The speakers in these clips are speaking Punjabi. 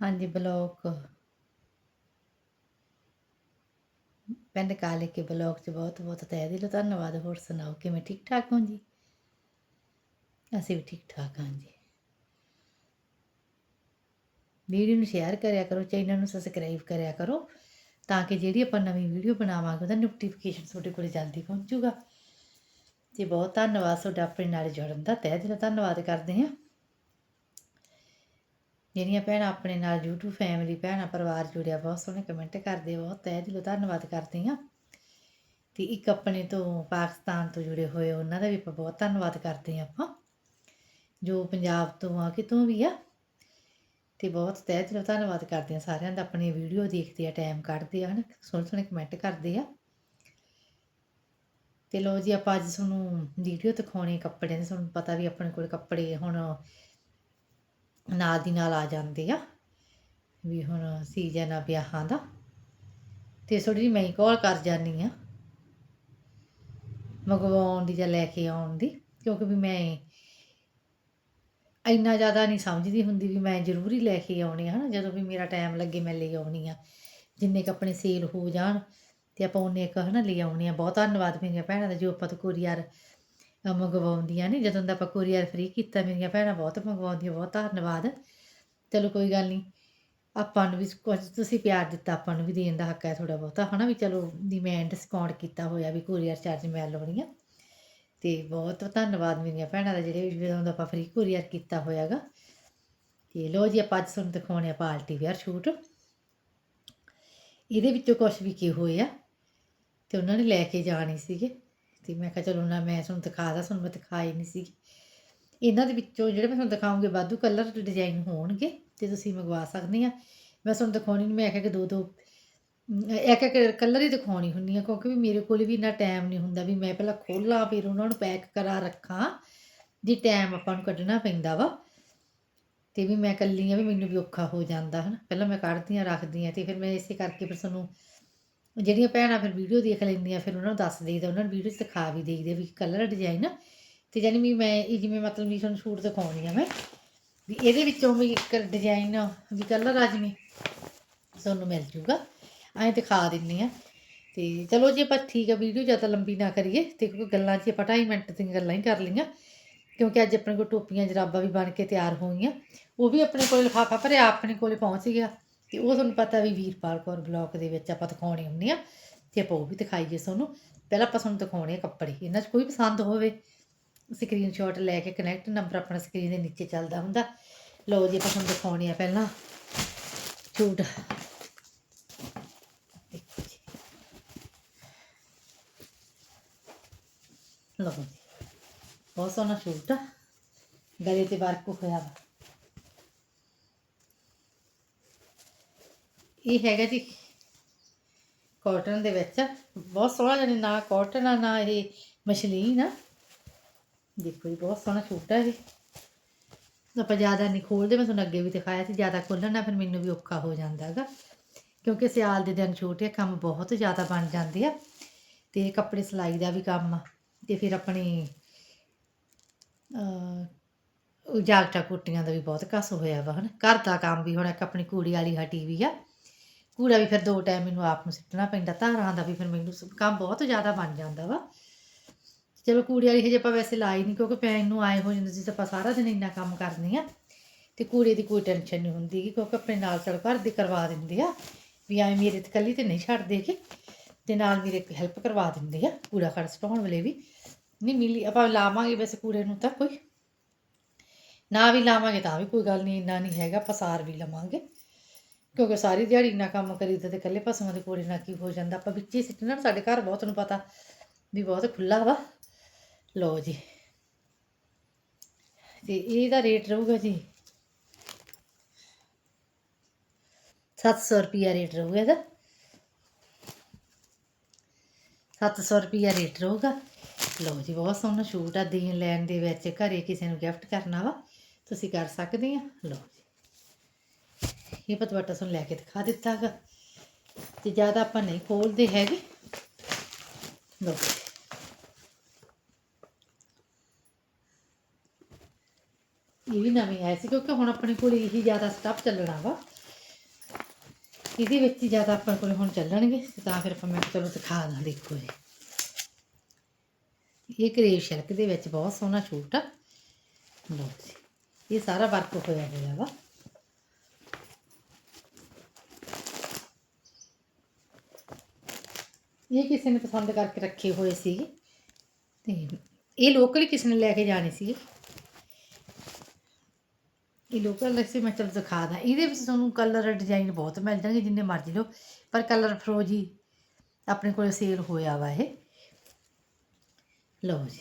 ਹਾਂਜੀ, ਬਲੌਕ। ਪਿੰਡ ਕਾਲੇ ਕੇ ਬਲੌਕ 'ਚ ਬਹੁਤ ਬਹੁਤ ਤਹਿ ਦਿਲੋਂ ਧੰਨਵਾਦ। ਹੋਰ ਸੁਣਾਓ, ਕਿਵੇਂ ਠੀਕ ਠਾਕ ਹੋ ਜੀ? ਅਸੀਂ ਵੀ ਠੀਕ ਠਾਕ ਹਾਂ ਜੀ। ਵੀਡੀਓ ਨੂੰ ਸ਼ੇਅਰ ਕਰਿਆ ਕਰੋ, ਚੈਨਲ ਨੂੰ ਸਬਸਕ੍ਰਾਈਬ ਕਰਿਆ ਕਰੋ, ਤਾਂ ਕਿ ਜਿਹੜੀ ਆਪਾਂ ਨਵੀਂ ਵੀਡੀਓ ਬਣਾਵਾਂਗੇ, ਉਹਦਾ ਨੋਟੀਫਿਕੇਸ਼ਨ ਤੁਹਾਡੇ ਕੋਲ ਜਲਦੀ ਪਹੁੰਚੂਗਾ ਤੇ ਬਹੁਤ ਧੰਨਵਾਦ। ਤੁਹਾਡਾ ਆਪਣੇ ਨਾਲ ਜੁੜਨ ਦਾ ਤਹਿ ਦਿਲੋਂ ਧੰਨਵਾਦ ਕਰਦੇ ਹਾਂ। ਜਿਹੜੀਆਂ ਭੈਣਾਂ ਆਪਣੇ ਨਾਲ YouTube ਫੈਮਿਲੀ ਭੈਣਾਂ ਪਰਿਵਾਰ ਜੁੜਿਆ ਬਹੁਤ ਸੋਹਣੇ ਕਮੈਂਟ ਕਰਦੇ ਆ, ਬਹੁਤ ਤਹਿ ਦਿਲੋਂ ਧੰਨਵਾਦ ਕਰਦੇ ਹਾਂ। ਤੇ ਇੱਕ ਆਪਣੇ ਤੋਂ ਪਾਕਿਸਤਾਨ ਤੋਂ ਜੁੜੇ ਹੋਏ ਉਹਨਾਂ ਦਾ ਵੀ ਆਪਾਂ ਬਹੁਤ ਧੰਨਵਾਦ ਕਰਦੇ ਹਾਂ ਆਪਾਂ ਜੋ ਪੰਜਾਬ ਤੋਂ ਆ ਕਿਤੋਂ ਵੀ ਆ। ਤੇ ਬਹੁਤ ਤਹਿ ਦਿਲੋਂ ਧੰਨਵਾਦ ਕਰਦੇ ਆ ਸਾਰਿਆਂ ਦਾ ਆਪਣੀ ਵੀਡੀਓ ਦੇਖਦੇ ਆ ਟਾਈਮ ਕੱਢਦੇ ਆ ਹਨ ਸੋਹਣੇ ਸੋਹਣੇ ਕਮੈਂਟ ਕਰਦੇ ਆ। ਤੇ ਲੋ ਜੀ ਆਪਾਂ ਅੱਜ ਤੁਹਾਨੂੰ ਵੀਡੀਓ ਦਿਖਾਉਣੇ ਕੱਪੜਿਆਂ ਦੇ ਤੁਹਾਨੂੰ ਪਤਾ ਵੀ ਆਪਣੇ ਕੋਲ ਕੱਪੜੇ ਹੁਣ ਨਾਲ ਦੀ ਨਾਲ ਆ ਜਾਂਦੇ ਆ। ਵੀ ਹੁਣ ਸੀਜ਼ਨ ਆ ਵਿਆਹਾਂ ਦਾ। ਤੇ ਥੋੜੀ ਜਿਹੀ ਮੈਂ ਹੀ ਕਾਲ ਕਰ ਜਾਨੀ ਆ। ਮੰਗਵਾਉਣ ਦੀ ਜਾਂ ਲੈ ਕੇ ਆਉਣ ਦੀ। ਕਿਉਂਕਿ ਵੀ ਮੈਂ ਇੰਨਾ ਜ਼ਿਆਦਾ ਨਹੀਂ ਸਮਝਦੀ ਹੁੰਦੀ ਵੀ ਮੈਂ ਜ਼ਰੂਰੀ ਲੈ ਕੇ ਆਉਣੇ ਆ, ਹਨਾ। ਜਦੋਂ ਵੀ ਮੇਰਾ ਟਾਈਮ ਲੱਗੇ ਮੈਂ ਲੈ ਆਉਣੀ ਆ। ਜਿੰਨੇ ਕ ਆਪਣੇ ਸੇਲ ਹੋ ਜਾਣ ਤੇ ਆਪਾਂ ਉਹਨੇ ਇੱਕ ਹਨਾ, ਲੈ ਆਉਣੇ ਆ। ਬਹੁਤ ਧੰਨਵਾਦ ਮੇਰੀਆਂ ਭੈਣਾਂ ਦਾ, ਜੋ ਆਪਾਂ ਤੋਂ ਕੁਰੀਅਰ ਮੰਗਵਾਉਂਦੀਆਂ ਨੇ। ਜਦੋਂ ਦਾ ਆਪਾਂ ਕੁਰੀਅਰ ਫ੍ਰੀ ਕੀਤਾ, ਮੇਰੀਆਂ ਭੈਣਾਂ ਬਹੁਤ ਮੰਗਵਾਉਂਦੀਆਂ, ਬਹੁਤ ਧੰਨਵਾਦ। ਚਲੋ ਕੋਈ ਗੱਲ ਨਹੀਂ, ਆਪਾਂ ਨੂੰ ਵੀ ਕੁਝ ਤੁਸੀਂ ਪਿਆਰ ਦਿੱਤਾ, ਆਪਾਂ ਨੂੰ ਵੀ ਦੇਣ ਦਾ ਹੱਕ ਹੈ ਥੋੜਾ ਬਹੁਤਾ, ਹਨਾ ਵੀ ਚਲੋ ਦੀ ਮੈਂ ਡਿਸਕਾਊਂਟ ਕੀਤਾ ਹੋਇਆ ਵੀ ਕੁਰੀਅਰ ਚਾਰਜ ਮੈਂ ਲਾਉਣੀ ਆ। ਤੇ ਬਹੁਤ ਧੰਨਵਾਦ ਮੇਰੀਆਂ ਭੈਣਾਂ ਦਾ ਜਿਹੜੇ ਵੀ ਜਦੋਂ ਦਾ ਆਪਾਂ ਫ੍ਰੀ ਕੁਰੀਅਰ ਕੀਤਾ ਹੋਇਆਗਾ। ਤੇ ਲੋ ਜੀ, ਆਪਾਂ ਅੱਜ ਤੁਹਾਨੂੰ ਦਿਖਾਉਣੇ ਆ ਪਾਰਟੀ ਵੇਅਰ ਸ਼ੂਟ। ਇਹਦੇ ਵਿੱਚੋਂ ਕੁਝ ਵੀ ਕੀ ਹੋਏ ਆ ਤੇ ਉਹਨਾਂ ਨੇ ਲੈ ਕੇ ਜਾਣੇ ਸੀਗੇ। ਤੇ ਮੈਂ ਕਿਹਾ ਚਲੋ ਨਾ ਮੈਂ ਤੁਹਾਨੂੰ ਦਿਖਾਦਾ ਤੁਹਾਨੂੰ ਮੈਂ ਦਿਖਾਏ ਨਹੀਂ ਸੀ ਇਹਨਾਂ ਦੇ ਵਿੱਚੋਂ ਜਿਹੜੇ ਮੈਂ ਤੁਹਾਨੂੰ ਦਿਖਾਉਂਗੀ ਵਾਧੂ ਕਲਰ ਡਿਜ਼ਾਈਨ ਹੋਣਗੇ ਤੇ ਤੁਸੀਂ ਮੰਗਵਾ ਸਕਦੇ ਆ। ਮੈਂ ਤੁਹਾਨੂੰ ਦਿਖਾਉਣੀ ਨਹੀਂ ਮੈਂ ਕਿਹਾ ਕਿ ਦੋ ਦੋ ਅਮ, ਇੱਕ ਇੱਕ ਕਲਰ ਹੀ ਦਿਖਾਉਣੀ ਹੁੰਦੀ ਆ ਕਿਉਂਕਿ ਵੀ ਮੇਰੇ ਕੋਲ ਵੀ ਇੰਨਾ ਟਾਈਮ ਨਹੀਂ ਹੁੰਦਾ ਵੀ ਮੈਂ ਪਹਿਲਾਂ ਖੋਲਾਂ ਫਿਰ ਉਹਨਾਂ ਨੂੰ ਪੈਕ ਕਰਾ ਰੱਖਾਂ ਜੀ ਟਾਈਮ ਆਪਾਂ ਨੂੰ ਕੱਢਣਾ ਪੈਂਦਾ ਵਾ। ਤੇ ਵੀ ਮੈਂ ਇਕੱਲੀ ਆ ਵੀ ਮੈਨੂੰ ਵੀ ਔਖਾ ਹੋ ਜਾਂਦਾ ਹਨ। ਪਹਿਲਾਂ ਮੈਂ ਕੱਢਦੀ ਆ ਰੱਖਦੀ ਆ ਤੇ ਫਿਰ ਮੈਂ ਇਸੇ ਕਰਕੇ ਫਿਰ ਤੁਹਾਨੂੰ ਜਿਹੜੀਆਂ ਭੈਣਾਂ ਫਿਰ ਵੀਡੀਓ ਦੇਖ ਲੈਂਦੀਆਂ, ਫਿਰ ਉਹਨਾਂ ਨੂੰ ਦੱਸ ਦੇਈਦਾ, ਉਹਨਾਂ ਨੂੰ ਵੀਡੀਓ 'ਚ ਦਿਖਾ ਵੀ ਦੇਈਦੇ ਵੀ ਕਲਰ ਡਿਜ਼ਾਈਨ ਤੇ ਜਾਨੀ ਵੀ ਮੈਂ ਇਹ ਜਿਵੇਂ ਮਤਲਬ ਵੀ ਤੁਹਾਨੂੰ ਸੂਟ ਦਿਖਾਉਣੀ ਆ ਮੈਂ, ਵੀ ਇਹਦੇ ਵਿੱਚੋਂ ਵੀ ਇੱਕ ਡਿਜ਼ਾਈਨ ਵੀ ਕਲਰ ਆ ਜਿਵੇਂ, ਤੁਹਾਨੂੰ ਮਿਲ ਜੂਗਾ। ਐਂ ਦਿਖਾ ਦਿੰਨੀ ਆ ਤੇ ਚਲੋ ਜੇ ਆਪਾਂ ਠੀਕ ਆ ਵੀਡੀਓ ਜ਼ਿਆਦਾ ਲੰਬੀ ਨਾ ਕਰੀਏ ਤੇ ਕਿਉਂਕਿ ਗੱਲਾਂ 'ਚ ਆਪਾਂ ਢਾਈ ਮਿੰਟ ਦੀਆਂ ਗੱਲਾਂ ਹੀ ਕਰ ਲਈਆਂ, ਕਿਉਂਕਿ ਅੱਜ ਆਪਣੇ ਕੋਲ ਟੋਪੀਆਂ ਜਰਾਬਾਂ ਵੀ ਬਣ ਕੇ ਤਿਆਰ ਹੋਈਆਂ, ਉਹ ਵੀ ਆਪਣੇ ਕੋਲ ਲਿਫਾਫਾ ਭਰਿਆ ਆਪਣੇ ਕੋਲੇ ਪਹੁੰਚ ਗਿਆ। ਤੇ ਉਹ ਤੁਹਾਨੂੰ ਪਤਾ ਵੀ ਵੀਰਪਾਲ ਕੌਰ ਬਲੌਕ ਦੇ ਵਿੱਚ ਆਪਾਂ ਦਿਖਾਉਣੇ ਹੁੰਦੇ ਆ ਤੇ ਆਪਾਂ ਉਹ ਵੀ ਦਿਖਾਈਏ ਤੁਹਾਨੂੰ। ਪਹਿਲਾਂ ਆਪਾਂ ਤੁਹਾਨੂੰ ਦਿਖਾਉਣੇ ਆ ਕੱਪੜੇ। ਇਹਨਾਂ 'ਚ ਕੋਈ ਪਸੰਦ ਹੋਵੇ ਸਕਰੀਨਸ਼ਾਟ ਲੈ ਕੇ ਕਨੈਕਟ ਨੰਬਰ ਆਪਣਾ ਸਕਰੀਨ ਦੇ ਨੀਚੇ ਚੱਲਦਾ ਹੁੰਦਾ। ਲਓ ਜੀ, ਆਪਾਂ ਤੁਹਾਨੂੰ ਦਿਖਾਉਣੇ ਆ ਪਹਿਲਾਂ। ਸੂਟ ਲਓ ਜੀ, ਬਹੁਤ ਸੋਹਣਾ ਸੂਟ ਆ। ਗਲੇ ਤੇ ਵਰਕ ਹੋਇਆ ਵਾ। ਇਹ ਹੈਗਾ ਜੀ ਕਾਟਨ ਦੇ ਵਿੱਚ। ਬਹੁਤ ਸੋਹਣਾ ਜਾਨੀ ਨਾ ਕਾਟਨ ਆ, ਨਾ ਇਹ ਮਸ਼ਲੀਨ ਆ। ਦੇਖੋ ਜੀ, ਬਹੁਤ ਸੋਹਣਾ ਸੂਟ ਆ ਇਹ। ਆਪਾਂ ਜ਼ਿਆਦਾ ਨਹੀਂ ਖੋਲਦੇ, ਮੈਂ ਤੁਹਾਨੂੰ ਅੱਗੇ ਵੀ ਦਿਖਾਇਆ ਸੀ, ਜ਼ਿਆਦਾ ਖੋਲ੍ਹਣ ਨਾਲ ਫਿਰ ਮੈਨੂੰ ਵੀ ਔਖਾ ਹੋ ਜਾਂਦਾ ਹੈਗਾ। ਕਿਉਂਕਿ ਸਿਆਲ ਦੇ ਦਿਨ ਛੋਟੇ ਕੰਮ ਬਹੁਤ ਜ਼ਿਆਦਾ ਬਣ ਜਾਂਦੇ ਆ। ਤੇ ਕੱਪੜੇ ਸਿਲਾਈ ਦਾ ਵੀ ਕੰਮ ਆ। ਤੇ ਫਿਰ ਆਪਣੀ ਅ ਜਾਗਟਾ ਕੁੱਟੀਆਂ ਦਾ ਵੀ ਬਹੁਤ ਕਸ ਹੋਇਆ ਵਾ, ਹਨ। ਘਰ ਦਾ ਕੰਮ ਵੀ ਹੁਣ ਇੱਕ ਆਪਣੀ ਕੁੜੀ ਵਾਲੀ ਹਟੀ ਵੀ ਆ। ਕੂੜਾ ਵੀ ਫਿਰ ਦੋ ਟਾਈਮ ਮੈਨੂੰ ਆਪ ਨੂੰ ਸਿੱਟਣਾ ਪੈਂਦਾ, ਧਾਰਾਂ ਦਾ ਵੀ ਫਿਰ ਮੈਨੂੰ ਸ- ਕੰਮ ਬਹੁਤ ਜ਼ਿਆਦਾ ਬਣ ਜਾਂਦਾ ਵਾ। ਚਲੋ ਕੂੜੇ ਵਾਲੀ ਹਜੇ ਆਪਾਂ ਵੈਸੇ ਲਾਈ ਨਹੀਂ ਕਿਉਂਕਿ ਪੈਣ ਨੂੰ ਆਏ ਹੋ ਜਾਂਦੇ ਸੀ ਤਾਂ ਆਪਾਂ ਸਾਰਾ ਦਿਨ ਇੰਨਾ ਕੰਮ ਕਰਨੀ ਆ ਤੇ ਕੂੜੇ ਦੀ ਕੋਈ ਟੈਨਸ਼ਨ ਨਹੀਂ ਹੁੰਦੀ ਗੀ, ਕਿਉਂਕਿ ਆਪਣੇ ਨਾਲ ਚਲ ਘਰ ਦੀ ਕਰਵਾ ਦਿੰਦੇ ਆ। ਵੀ ਐਵੇਂ ਮੇਰੇ ਤੇ ਕੱਲੀ ਤੇ ਨਹੀਂ ਛੱਡਦੇ ਕਿ ਤੇ ਨਾਲ ਮੇਰੇ ਹੈਲਪ ਕਰਵਾ ਦਿੰਦੇ ਆ, ਕੂੜਾ ਖੜ ਸਟਾਉਣ ਵੇਲੇ ਵੀ। ਨਹੀਂ ਮਿਲੀ, ਆਪਾਂ ਲਾਵਾਂਗੇ ਵੈਸੇ ਕੂੜੇ ਨੂੰ ਤਾਂ ਕੋਈ। ਨਾ ਵੀ ਲਾਵਾਂਗੇ ਤਾਂ ਵੀ ਕੋਈ ਗੱਲ ਨਹੀਂ ਇੰਨਾ ਨਹੀਂ ਹੈਗਾ ਪਸਾਰ ਵੀ ਲਵਾਂਗੇ। ਕਿਉਂਕਿ ਸਾਰੀ ਦਿਹਾੜੀ ਨਾ ਕੰਮ ਕਰੀਦਾ ਤੇ ਇਕੱਲੇ ਪਸ਼ੂਆਂ ਦੇ ਕੋਲੇ ਨਾ ਕੀ ਹੋ ਜਾਂਦਾ। ਆਪਾਂ ਵਿੱਚ ਹੀ ਸਿੱਟਣਾ ਸਾਡੇ ਘਰ ਬਹੁਤ ਨੂੰ ਪਤਾ ਵੀ ਬਹੁਤ ਖੁੱਲਾ ਵਾ। ਲਓ ਜੀ। ਤੇ ਇਹਦਾ ਰੇਟ ਰਹੂਗਾ ਜੀ 700 ਰੁਪਿਆ ਰੇਟ ਰਹੂਗਾ ਇਹਦਾ। 700 ਰੁਪਿਆ ਰੇਟ ਰਹੂਗਾ। ਲਓ ਜੀ, ਬਹੁਤ ਸੋਹਣਾ ਸ਼ੂਟ ਆ, ਦੇਣ ਲੈਣ ਦੇ ਵਿੱਚ ਘਰੇ ਕਿਸੇ ਨੂੰ ਗਿਫਟ ਕਰਨਾ ਵਾ। ਤੁਸੀਂ ਕਰ ਸਕਦੇ ਆ। ਲਓ। ਜੀ ਇਹ ਪਤਵਟਾ ਤੁਹਾਨੂੰ ਲੈ ਕੇ ਦਿਖਾ ਦਿੱਤਾ ਗਾ। ਤੇ ਜ਼ਿਆਦਾ ਆਪਾਂ ਨਹੀਂ ਖੋਲਦੇ ਹੈਗੇ, ਲਓ। ਇਹ ਵੀ ਨਵੀਂ ਆਇਆ ਸੀ ਕਿਉਂਕਿ ਹੁਣ ਆਪਣੇ ਕੋਲ ਇਹੀ ਜ਼ਿਆਦਾ ਸਟੱਫ ਚੱਲਣਾ ਵਾ। ਇਹਦੇ ਵਿੱਚ ਹੀ ਜ਼ਿਆਦਾ ਆਪਾਂ ਕੋਲ ਹੁਣ ਚੱਲਣਗੇ, ਤਾਂ ਫਿਰ ਆਪਾਂ ਮੈਂ ਚਲੋ ਦਿਖਾ ਦਾਂ ਦੇਖੋ ਜੀ। ਇਹ ਕਰੇਵ ਸ਼ਰਕ ਦੇ ਵਿੱਚ ਬਹੁਤ ਸੋਹਣਾ ਸੂਟ ਆ। ਲਓ ਜੀ। ਇਹ ਸਾਰਾ ਵਰਕ ਹੋਇਆ ਹੋਇਆ ਵਾ। ਇਹ ਕਿਸੇ ਨੇ ਪਸੰਦ ਕਰਕੇ ਰੱਖੇ ਹੋਏ ਸੀਗੇ। ਤੇ ਇਹ ਲੋਕਲ ਕਿਸੇ ਨੇ ਲੈ ਕੇ ਜਾਣੇ ਸੀਗੇ। ਇਹ ਲੋਕਲ ਲੱਸੀ ਮੈਂ ਚਲ ਦਿਖਾ ਦਾਂ। ਇਹਦੇ ਵਿੱਚ ਤੁਹਾਨੂੰ ਕਲਰ ਡਿਜ਼ਾਈਨ ਬਹੁਤ ਮਿਲ ਜਾਣਗੇ, ਜਿੰਨੇ ਮਰਜ਼ੀ ਲਓ। ਪਰ ਕਲਰ ਫਰੋਜੀ ਆਪਣੇ ਕੋਲ ਸੇਲ ਹੋਇਆ ਵਾ ਇਹ। ਲਓ ਜੀ।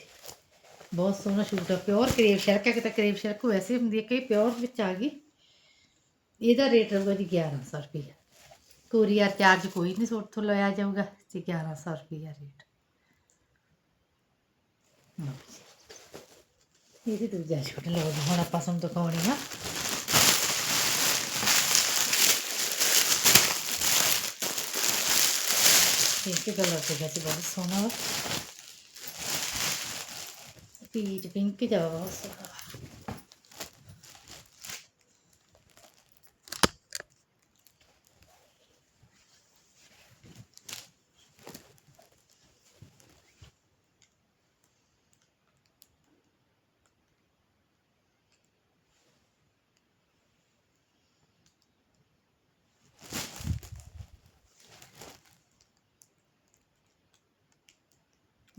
ਬਹੁਤ ਸੋਹਣਾ ਸੂਟ ਆ ਪਿਓਰ ਕਰੇਵ ਸ਼ਰਕ ਹੈ। ਕਿਤੇ ਤਾਂ ਸ਼ਰਕ ਵੈਸੇ ਹੁੰਦੀ ਹੈ ਕਿ ਪਿਓਰ ਵਿੱਚ ਆ ਗਈ। ਇਹਦਾ ਰੇਟ ਰਹੂਗਾ ਜੀ 1100 ਰੁਪਏ ਕੋਰੀਅਰ ਚਾਰਜ ਕੋਈ ਨਹੀਂ ਸੂਟ ਤੋਂ ਲਿਆ ਜਾਊਗਾ। ਜੀ 1100 ਰੁਪਏ ਰੇਟ ਲਓ ਜੀ ਇਹਦੇ ਦੂਜਾ ਸੂਟ ਲਓ ਜੀ ਹੁਣ ਆਪਾਂ ਤੁਹਾਨੂੰ ਦਿਖਾਉਣੀ ਆ ਪਿੰਕ ਕਲਰ ਤੇ ਵੈਸੇ ਬਹੁਤ ਸੋਹਣਾ ਵਾ ਪੀਚ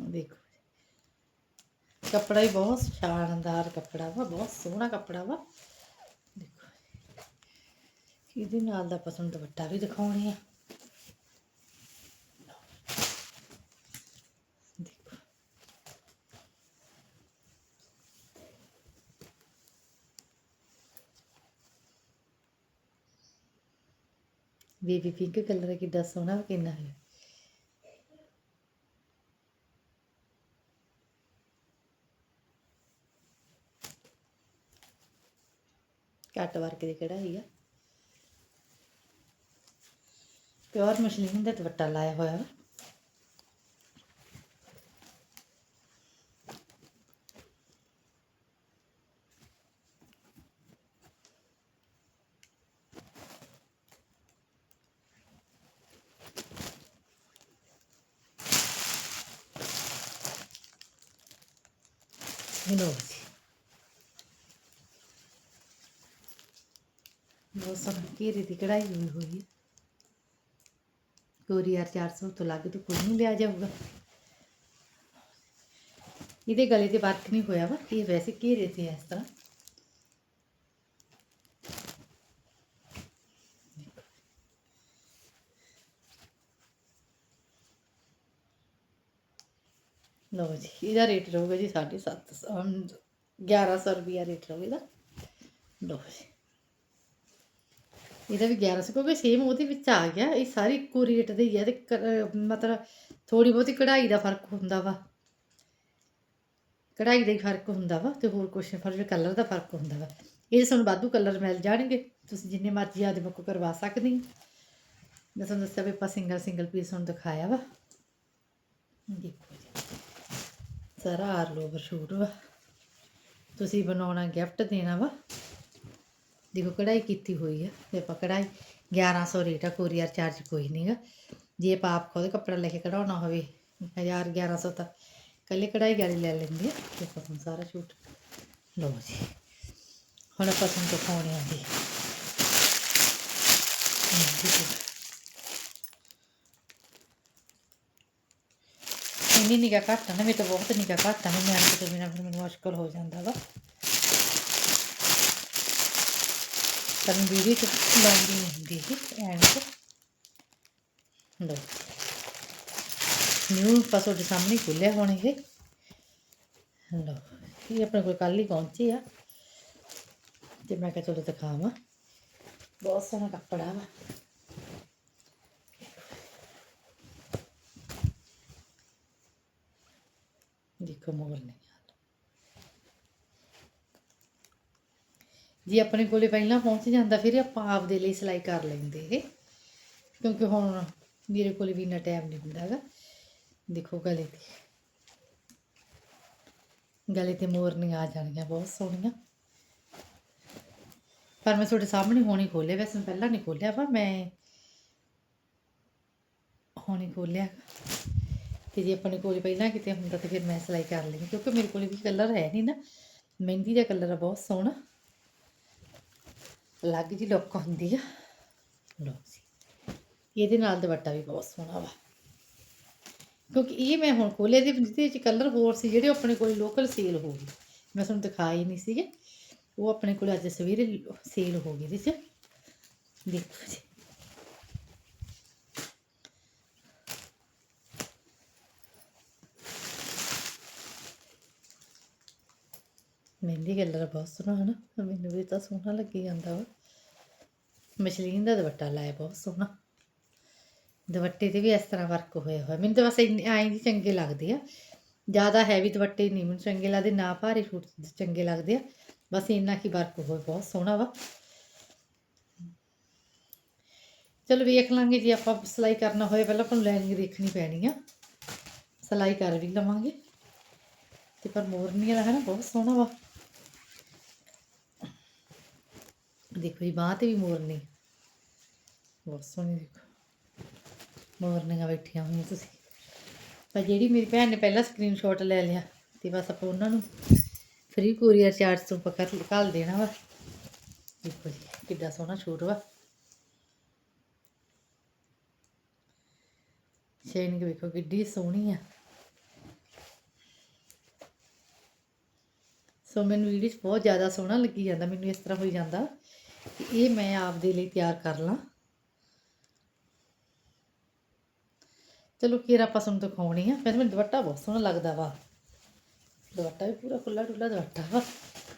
ਦੇਖੋ ਕੱਪੜਾ ਹੀ ਬਹੁਤ ਸ਼ਾਨਦਾਰ ਕੱਪੜਾ ਵਾ ਬਹੁਤ ਸੋਹਣਾ ਕੱਪੜਾ ਵਾ। ਦੇਖੋ ਇਹਦੇ ਨਾਲ ਦਾ ਪਸੰਦ ਦੁਪੱਟਾ ਵੀ ਦਿਖਾਉਣੇ ਆ। ਦੇਖੋ। ਬੇਬੀ ਪਿੰਕ ਕਲਰ ਕਿੱਡਾ ਸੋਹਣਾ ਵਾ, ਕਿੰਨਾ ਹੈ। ਕੱਟ ਵਰਕ ਦੀ ਕਢਾਈ ਆ। ਪਿਓਰ ਮਸ਼ਲੀਨ ਦਾ ਦੁਪੱਟਾ ਲਾਇਆ ਹੋਇਆ ਵਾ। ਇਹ ਲਓ ਜੀ ਬਹੁਤ ਸੋਹਣੀ ਘੇਰੇ ਦੀ ਕਢਾਈ ਹੋਈ ਹੋਈ ਹੈ। ਕੋਰੀਅਰ 400 ਤੋਂ ਲੱਗ ਤੋਂ ਕੋਈ ਨਹੀਂ ਲਿਆ ਜਾਊਗਾ। ਇਹਦੇ ਗਲੇ ਤੇ ਵਰਕ ਨਹੀਂ ਹੋਇਆ ਵਾ, ਇਹ ਵੈਸੇ ਘੇਰੇ ਤੇ ਇਸ ਤਰ੍ਹਾਂ। ਲਓ ਜੀ, ਇਹਦਾ ਰੇਟ ਰਹੂਗਾ ਜੀ 750 1100 ਰੁਪਿਆ ਰੇਟ ਰਹੂਗਾ ਇਹਦਾ। ਲਓ ਜੀ। ਇਹਦਾ ਵੀ 1100 ਕਿਉਂਕਿ ਸੇਮ ਉਹਦੇ ਵਿੱਚ ਆ ਗਿਆ, ਇਹ ਸਾਰੀ ਇੱਕੋ ਰੇਟ ਦੇ ਹੀ ਆ ਤੇ ਕ- ਮਤਲਬ ਥੋੜੀ ਬਹੁਤੀ ਕਢਾਈ ਦਾ ਫ਼ਰਕ ਹੁੰਦਾ ਵਾ। ਕਢਾਈ ਦਾ ਹੀ ਫ਼ਰਕ ਹੁੰਦਾ ਵਾ ਤੇ ਹੋਰ ਕੁਛ ਫ਼ਰਕ ਕਲਰ ਦਾ ਫ਼ਰਕ ਹੁੰਦਾ ਵਾ। ਇਹ ਸਾਨੂੰ ਵਾਧੂ ਕਲਰ ਮਿਲ ਜਾਣਗੇ, ਤੁਸੀਂ ਜਿੰਨੇ ਮਰਜ਼ੀ ਆਦੇ ਬੁੱਕ ਕਰਵਾ ਸਕਦੇ ਹੋ। ਮੈਂ ਤੁਹਾਨੂੰ ਦੱਸਿਆ ਵੀ ਆਪਾਂ ਸਿੰਗਲ ਸਿੰਗਲ ਪੀਸ ਹੁਣ ਦਿਖਾਇਆ ਵਾ। ਦੇਖੋ ਜੀ। ਸਾਰਾ ਆਰ ਲੋਵਰ ਸ਼ੂਟ ਵਾ। ਤੁਸੀਂ ਬਣਾਉਣਾ ਗਿਫਟ ਦੇਣਾ ਵਾ। ਦੇਖੋ ਕਢਾਈ ਕੀਤੀ ਹੋਈ ਹੈ ਤੇ ਆਪਾਂ ਕਢਾਈ 1100 ਰੇਟ ਆ, ਕੋਰੀਅਰ ਚਾਰਜ ਕੋਈ ਨਹੀਂਗਾ ਜੇ ਆਪਾਂ ਆਪ ਖੁਦ ਕੱਪੜਾ ਲੈ ਕੇ ਕਢਾਉਣਾ ਹੋਵੇ 1000 1100 ਤਾਂ ਕੱਲੇ ਕਢਾਈ ਵਾਲੀ ਲੈ ਲੈਂਦੇ ਆ, ਤੇ ਆਪਾਂ ਹੁਣ ਸਾਰਾ ਸ਼ੂਟ ਲਓ ਜੀ। ਹੁਣ ਆਪਾਂ ਤੁਹਾਨੂੰ ਦਿਖਾਉਣੇ ਆ ਜੀ। ਇੰਨੀ ਨਿਗਾ ਘੱਟ ਆ ਨਾ, ਮੇਰੇ ਤਾਂ ਬਹੁਤ ਨਿਗਾ ਘੱਟ ਆ ਨਾ ਮੈਂ ਤੋਂ ਬਿਨਾਂ ਫਿਰ ਮੈਨੂੰ ਮੁਸ਼ਕਲ ਹੋ ਜਾਂਦਾ ਵਾ। ਪਰ ਵੀਡੀਓ ਹੁੰਦੀ ਇਹ ਐਂਡ ਤੇ। ਲੋ ਨਿਊ ਪਾਸਵਰਡ ਦੇ ਸਾਹਮਣੇ ਖੁੱਲਿਆ ਹੁਣ ਇਹ। ਲੋ ਇਹ ਆਪਣੇ ਕੋਲ ਕੱਲ ਹੀ ਪਹੁੰਚੀ ਆ। ਤੇ ਮੈਂ ਕਿਹਾ ਚਲੋ ਦਿਖਾਵਾਂ। ਬਹੁਤ ਸੋਹਣਾ ਕੱਪੜਾ ਵਾ ਦੇਖੋ ਮੋਰ ਨਹੀਂ ਜੇ ਆਪਣੇ ਕੋਲੇ ਪਹਿਲਾਂ ਪਹੁੰਚ ਜਾਂਦਾ, ਫਿਰ ਆਪਾਂ ਆਪਦੇ ਲਈ ਸਿਲਾਈ ਕਰ ਲੈਂਦੇ ਇਹ। ਕਿਉਂਕਿ ਹੁਣ ਮੇਰੇ ਕੋਲ ਵੀ ਇੰਨਾ ਟਾਈਮ ਨਹੀਂ ਹੁੰਦਾ ਹੈਗਾ। ਦੇਖੋ, ਗਲੇ ਤੇ। ਗਲੇ ਤੇ ਮੋਰਨੀਆਂ ਆ ਜਾਣਗੀਆਂ, ਬਹੁਤ ਸੋਹਣੀਆਂ। ਪਰ ਮੈਂ ਤੁਹਾਡੇ ਸਾਹਮਣੇ ਹੋਣੀ ਖੋਲਿਆ ਵੈਸੇ ਮੈਂ ਪਹਿਲਾਂ ਨਹੀਂ ਖੋਲਿਆ ਪਰ ਮੈਂ ਹੁਣੀ ਖੋਲਿਆ ਤੇ ਜੇ ਆਪਣੇ ਕੋਲ ਪਹਿਲਾਂ ਕਿਤੇ ਹੁੰਦਾ ਤਾਂ ਫਿਰ ਮੈਂ ਸਿਲਾਈ ਕਰ ਲਈ ਕਿਉਂਕਿ ਮੇਰੇ ਕੋਲ ਵੀ ਕਲਰ ਹੈ ਨਹੀਂ ਨਾ। ਮਹਿੰਦੀ ਦਾ ਕਲਰ ਆ, ਬਹੁਤ ਸੋਹਣਾ। ਅਲੱਗ ਜੀ ਲੁੱਕ ਹੁੰਦੀ ਆ। ਲਓ ਸੀ ਇਹਦੇ ਨਾਲ ਦੁਪੱਟਾ ਵੀ ਬਹੁਤ ਸੋਹਣਾ ਵਾ। ਕਿਉਂਕਿ ਇਹ ਮੈਂ ਹੁਣ ਖੋਲੇ ਦੇ ਜਿਹਦੇ ਵਿੱਚ ਕਲਰ ਹੋਰ ਸੀ, ਜਿਹੜੇ ਆਪਣੇ ਕੋਲ ਲੋਕਲ ਸੇਲ ਹੋ ਗਏ। ਮੈਂ ਤੁਹਾਨੂੰ ਦਿਖਾਏ ਨਹੀਂ ਸੀਗੇ। ਉਹ ਆਪਣੇ ਕੋਲ ਅੱਜ ਸਵੇਰੇ ਸੇਲ ਹੋ ਗਈ ਇਹਦੇ ਚ। ਦੇਖੋ ਜੀ। ਮਹਿੰਦੀ ਕਲਰ ਬਹੁਤ ਸੋਹਣਾ ਨਾ ਮੈਨੂੰ ਵੀ ਤਾਂ ਸੋਹਣਾ ਲੱਗੀ ਜਾਂਦਾ ਵਾ। ਮਸ਼ਲੀਨ ਦਾ ਦੁਪੱਟਾ ਲਾਇਆ, ਬਹੁਤ ਸੋਹਣਾ। ਦੁਪੱਟੇ ਤੇ ਵੀ ਇਸ ਤਰ੍ਹਾਂ ਵਰਕ ਹੋਇਆ ਹੋਇਆ। ਮੈਨੂੰ ਤਾਂ ਬਸ ਇੰਨੇ, ਐਂ ਦੀ ਚੰਗੇ ਲੱਗਦੇ ਆ। ਜ਼ਿਆਦਾ ਹੈਵੀ ਦੁਪੱਟੇ ਨਹੀਂ, ਮੈਨੂੰ ਚੰਗੇ ਲੱਗਦੇ, ਨਾ ਭਾਰੇ ਸੂਟ ਚੰਗੇ ਲੱਗਦੇ ਆ। ਬਸ ਇੰਨਾ ਕੀ ਵਰਕ ਹੋਇਆ, ਬਹੁਤ ਸੋਹਣਾ ਵਾ। ਚਲੋ ਵੇਖ ਲਾਂਗੇ ਜੇ, ਆਪਾਂ ਸਿਲਾਈ ਕਰਨਾ ਹੋਏ ਪਹਿਲਾਂ ਆਪਾਂ ਨੂੰ ਲਾਈਨਿੰਗ ਦੇਖਣੀ ਪੈਣੀ ਆ। ਸਿਲਾਈ ਕਰ ਵੀ ਲਵਾਂਗੇ। ਤੇ ਪਰ ਮੋਰਨੀਆਂ ਦਾ ਹੈ ਨਾ ਬਹੁਤ ਸੋਹਣਾ ਵਾ। ਦੇਖੋ ਜੀ, ਬਾਂਹ ਤੇ ਵੀ ਮੋਰਨੀ ਬਹੁਤ ਸੋਹਣੀ ਦੇਖੋ। ਮੋਰਨੀਆਂ ਬੈਠੀਆਂ ਹੋਈਆਂ ਤੁਸੀਂ। ਪਰ ਜਿਹੜੀ ਮੇਰੀ ਭੈਣ ਨੇ ਪਹਿਲਾਂ ਸਕਰੀਨਸ਼ਾਟ ਲੈ ਲਿਆ, ਤੇ ਬਸ ਆਪਾਂ ਉਹਨਾਂ ਨੂੰ ਫ੍ਰੀ ਕੋਰੀਅਰ ਚਾਰਜ ਤੋਂ ਪਕੜ ਕੱਲ ਦੇਣਾ ਵਾ। ਦੇਖੋ ਜੀ, ਕਿੱਡਾ ਸੋਹਣਾ ਸ਼ੂਟ ਵਾ। ਸ਼ੇਨਿੰਗ ਵੇਖੋ ਕਿੱਡੀ ਸੋਹਣੀ ਆ। ਸੋ ਮੈਨੂੰ ਵੀਡੀਓ 'ਚ ਬਹੁਤ ਜ਼ਿਆਦਾ ਸੋਹਣਾ ਲੱਗੀ ਜਾਂਦਾ, ਮੈਨੂੰ ਇਸ ਤਰ੍ਹਾਂ ਹੋਈ ਜਾਂਦਾ। ਇਹ ਮੈਂ ਆਪਦੇ ਲਈ ਤਿਆਰ ਕਰ ਲਾਂ। ਚਲੋ ਕਿਰ ਆਪਾਂ ਤੁਹਾਨੂੰ ਦਿਖਾਉਣੀ ਆ। ਫਿਰ ਮੈਨੂੰ ਦੁਪੱਟਾ ਬਹੁਤ ਸੋਹਣਾ ਲੱਗਦਾ ਵਾ। ਦੁਪੱਟਾ ਵੀ ਪੂਰਾ ਖੁੱਲਾ ਡੁੱਲਾ ਦੁਪੱਟਾ ਵਾ।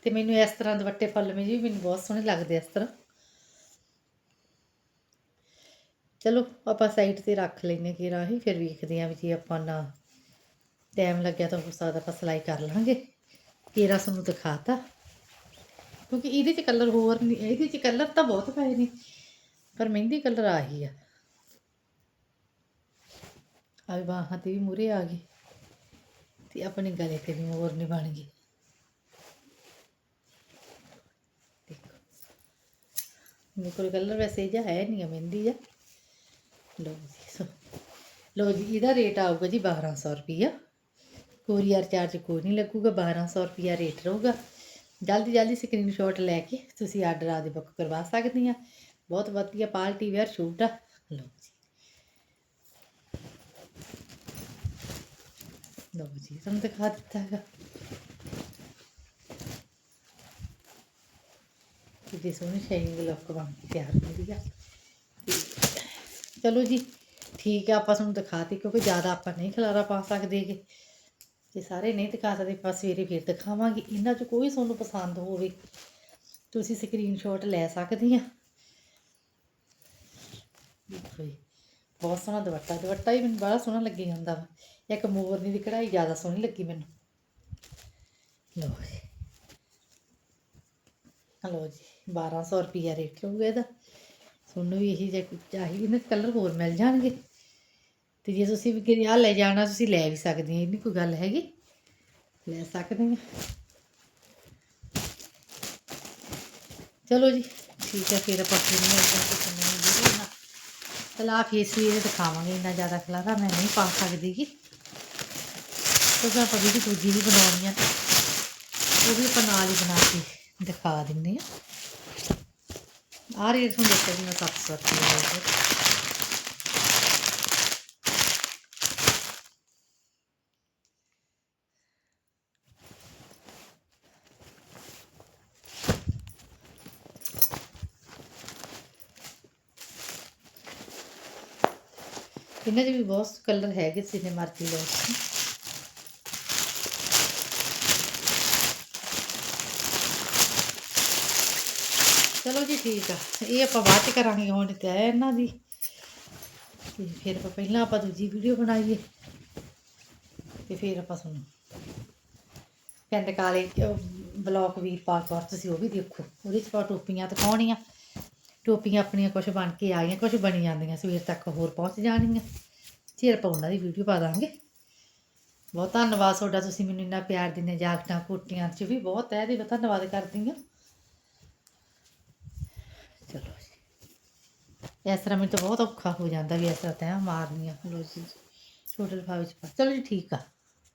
ਤੇ ਮੈਨੂੰ ਇਸ ਤਰ੍ਹਾਂ ਦੁਪੱਟੇ ਮੇ ਜੀ ਵੀ ਮੈਨੂੰ ਬਹੁਤ ਸੋਹਣੇ ਲੱਗਦੇ ਇਸ ਤਰ੍ਹਾਂ। ਚਲੋ ਆਪਾਂ ਸਾਈਡ ਤੇ ਰੱਖ ਲੈਨੇ ਕਿ ਹੀ, ਫਿਰ ਵੇਖਦੇ ਆਂ ਵੀ ਜੇ ਆਪਾਂ ਨਾ ਟਾਈਮ ਲੱਗਿਆ ਤਾਂ ਹੋ ਸਕਦਾ ਆਪਾਂ ਸਿਲਾਈ ਕਰ ਲਾਂਗੇ। ਕੇਰਾ ਤੁਹਾਨੂੰ ਦਿਖਾਤਾ। ਕਿਉਂਕਿ ਇਹਦੇ ਚ ਕਲਰ ਹੋਰ ਨਹੀਂ ਇਹਦੇ ਚ ਕਲਰ ਤਾਂ ਬਹੁਤ ਪਏ ਨੇ, ਪਰ ਮਹਿੰਦੀ ਕਲਰ ਆਹੀ ਆ। ਆ ਬਾਹਾਂ ਤੇ ਵੀ ਮੂਰੇ ਆ ਗਈ ਤੇ ਆਪਣੇ ਗਲੇ ਤੇ ਵੀ ਮੋਰ ਨਹੀਂ ਬਣ ਗਈ। ਦੇਖੋ। ਮੇਰੇ ਕੋਲ ਕਲਰ ਵੈਸੇ ਜਿਹਾ ਹੈ ਨਹੀਂ ਆ, ਮਹਿੰਦੀ ਜਾ ਲੋ ਜੀ, ਸੋ, ਲਓ ਜੀ, ਇਹਦਾ ਰੇਟ ਆਊਗਾ ਜੀ 1200 ਰੁਪਈਆ। ਕੋਰੀਅਰ ਚਾਰਜ ਕੋਈ ਨਹੀਂ ਲੱਗੂਗਾ 1200 ਰੁਪਿਆ ਰੇਟ ਰਹੂਗਾ। ਜਲਦੀ ਜਲਦੀ ਸਕਰੀਨਸ਼ਾਟ ਲੈ ਕੇ ਤੁਸੀਂ ਆਰਡਰ ਆਦੇ ਬੁੱਕ ਕਰਵਾ ਸਕਦੀਆਂ ਬਹੁਤ ਵਧੀਆ ਪਾਰਟੀ ਵੇਅਰ ਸ਼ੂਟ ਆ। ਲਓ ਜੀ। ਲਓ ਜੀ, ਤੁਹਾਨੂੰ ਦਿਖਾ ਦਿੱਤਾ ਹੈਗਾ। ਕਿਤੇ ਸੋਹਣੀ ਸ਼ਾਈਨਿੰਗ ਲੁੱਕ ਬਣ ਕੇ ਤਿਆਰ ਹੁੰਦੀ ਆ। ਚਲੋ ਜੀ, ਠੀਕ ਆ, ਆਪਾਂ ਤੁਹਾਨੂੰ ਦਿਖਾਤੀ ਕਿਉਂਕਿ ਜ਼ਿਆਦਾ ਆਪਾਂ ਨਹੀਂ ਖਲਾਰਾ ਪਾ ਸਕਦੇਗੇ ਜੇ ਸਾਰੇ ਨਹੀਂ ਦਿਖਾ ਸਕਦੇ, ਆਪਾਂ ਸਵੇਰੇ ਫਿਰ ਦਿਖਾਵਾਂਗੇ। ਇਹਨਾਂ 'ਚ ਕੋਈ ਤੁਹਾਨੂੰ ਪਸੰਦ ਹੋਵੇ, ਤੁਸੀਂ ਸਕਰੀਨਸ਼ਾਟ ਲੈ ਸਕਦੇ ਆ। ਦੇਖੋ ਜੀ, ਬਹੁਤ ਸੋਹਣਾ ਦੁਪੱਟਾ ਦੁਪੱਟਾ ਹੀ ਮੈਨੂੰ ਬੜਾ ਸੋਹਣਾ ਲੱਗੀ ਜਾਂਦਾ ਵਾ। ਇੱਕ ਮੋਰਨੀ ਦੀ ਕਢਾਈ ਜ਼ਿਆਦਾ ਸੋਹਣੀ ਲੱਗੀ ਮੈਨੂੰ। ਲਓ ਜੀ। ਹਲੋ ਜੀ 1200 ਰੁਪਿਆ ਰੇਟ ਲਊਗਾ ਇਹਦਾ। ਤੁਹਾਨੂੰ ਵੀ ਇਹੀ ਜੇ ਕੁਝ ਚਾਹੀਦਾ ਇਹਨਾਂ ਕਲਰ ਹੋਰ ਮਿਲ ਜਾਣਗੇ। ਤੇ ਜੇ ਤੁਸੀਂ ਵੀ ਕਿਤੇ ਲੈ ਜਾਣਾ, ਤੁਸੀਂ ਲੈ ਵੀ ਸਕਦੇ ਹੋ, ਇਹ ਨਹੀਂ ਕੋਈ ਗੱਲ ਹੈਗੀ। ਲੈ ਸਕਦੇ ਆ ਚਲੋ ਜੀ, ਠੀਕ ਹੈ, ਫਿਰ ਆਪਾਂ ਫਿਰ ਮਿਲਦੇ ਹਾਂ ਕਿਸੇ ਨਵੀਂ ਵੀਡੀਓ ਨਾਲ। ਤਲਾ ਫੇਸ ਵੀ ਇਹ ਦਿਖਾਵਾਂਗੇ, ਇੰਨਾ ਜ਼ਿਆਦਾ ਖਲਾਰਾ ਮੈਂ ਨਹੀਂ ਪਾ ਸਕਦੀ ਗੀ। ਕਿਉਂਕਿ ਆਪਾਂ ਵੀਡੀਓ ਦੂਜੀ ਵੀ ਬਣਾਉਣੀ ਆ, ਉਹ ਵੀ ਆਪਾਂ ਨਾਲ ਹੀ ਬਣਾ ਕੇ ਦਿਖਾ ਦਿੰਦੇ ਆ ਆ ਰੇਟ ਤੁਹਾਨੂੰ ਦੱਸਿਆ ਜੀ ਮੈਂ 700 ਰੁਪਏ ਇਹਨਾਂ ਦੇ ਵੀ ਬਹੁਤ ਕਲਰ ਹੈਗੇ ਸੀ ਨੇ ਮਰਜ਼ੀ ਲਓ ਚਲੋ ਜੀ ਠੀਕ ਆ। ਇਹ ਆਪਾਂ ਬਾਅਦ ਚ ਕਰਾਂਗੇ ਹੁਣ ਤੇ ਇਹਨਾਂ ਦੀ। ਤੇ ਫਿਰ ਆਪਾਂ ਪਹਿਲਾਂ ਆਪਾਂ ਦੂਜੀ ਵੀਡੀਓ ਬਣਾਈਏ। ਤੇ ਫਿਰ ਆਪਾਂ ਸੁਣੋ ਪਿੰਡ ਕਾਲੇ ਬਲੌਕ ਵੀਰ ਪਾ ਤੁਸੀਂ ਉਹ ਵੀ ਦੇਖੋ। ਉਹਦੇ ਚ ਪਾ ਟੋਪੀਆਂ ਦਿਖਾਉਣੀਆਂ। ਟੋਪੀਆਂ ਆਪਣੀਆਂ ਕੁਝ ਬਣ ਕੇ ਆ ਗਈਆਂ ਕੁਝ ਬਣੀ ਜਾਂਦੀਆਂ, ਸਵੇਰ ਤੱਕ ਹੋਰ ਪਹੁੰਚ ਜਾਣਗੀਆਂ। ਫਿਰ ਆਪਾਂ ਉਹਨਾਂ ਦੀ ਵੀਡੀਓ ਪਾ ਦਾਂਗੇ। ਬਹੁਤ ਧੰਨਵਾਦ ਤੁਹਾਡਾ, ਤੁਸੀਂ ਮੈਨੂੰ ਇੰਨਾ ਪਿਆਰ ਦਿੰਦੇ ਜਾਕਟਾਂ ਕੋਟੀਆਂ 'ਚ ਵੀ ਬਹੁਤ ਹੈ, ਇਹਦੇ ਧੰਨਵਾਦ ਕਰਦੀ ਹਾਂ। ਚਲੋ ਜੀ। ਇਸ ਤਰ੍ਹਾਂ ਮੈਨੂੰ ਤਾਂ ਬਹੁਤ ਔਖਾ ਹੋ ਜਾਂਦਾ ਵੀ ਇਸ ਤਰ੍ਹਾਂ ਤੈਂ ਮਾਰਨੀਆਂ। ਲੋ ਜੀ। ਛੋਟੇ ਲਿਫਾਫੇ ਚ ਪਾ ਚਲੋ ਜੀ, ਠੀਕ ਆ।